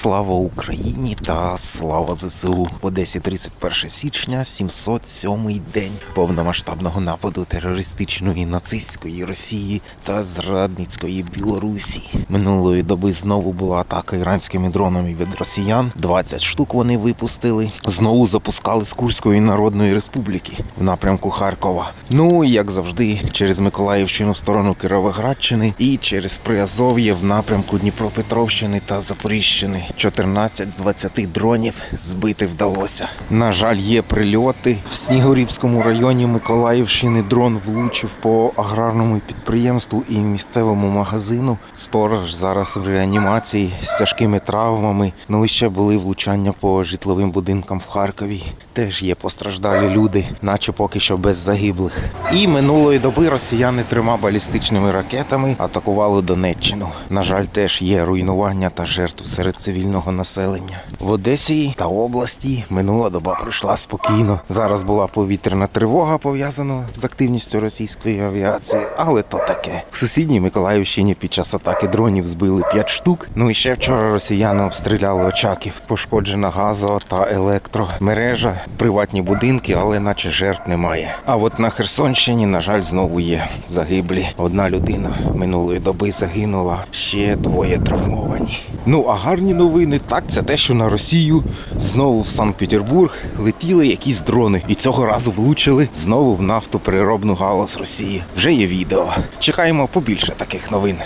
Слава Україні та слава ЗСУ. В Одесі 31 січня, 707 день повномасштабного нападу терористичної нацистської Росії та зрадницької Білорусі. Минулої доби знову була атака іранськими дронами від росіян. 20 штук вони випустили. Знову запускали з Курської Народної Республіки в напрямку Харкова. Ну як завжди, через Миколаївщину в сторону Кіровоградщини і через Приазов'я в напрямку Дніпропетровщини та Запоріжщини. 14 з 20 дронів збити вдалося. На жаль, є прильоти в Снігурівському районі Миколаївщини. Дрон влучив по аграрному підприємству і місцевому магазину. Сторож зараз в реанімації з тяжкими травмами. Ну і ще були влучання по житловим будинкам в Харкові. Теж є постраждалі люди, наче поки що без загиблих. І минулої доби росіяни трьома балістичними ракетами атакували Донеччину. На жаль, теж є руйнування та жертв серед цивільного населення. В Одесі та області минула доба пройшла спокійно. Зараз була повітряна тривога пов'язана з активністю російської авіації, але то таке. В сусідній Миколаївщині під час атаки дронів збили 5 штук. Ну і ще вчора росіяни обстріляли Очаків. Пошкоджена газова та електромережа, приватні будинки, але наче жертв немає. А от на Херсонщині, на жаль, знову є загиблі. Одна людина минулої доби загинула, ще двоє травмовані. Ну а гарні новини так це те, що на Росію знову в Санкт-Петербург летіли якісь дрони, і цього разу влучили знову в нафтопереробну галузь Росії. Вже є відео. Чекаємо побільше таких новин.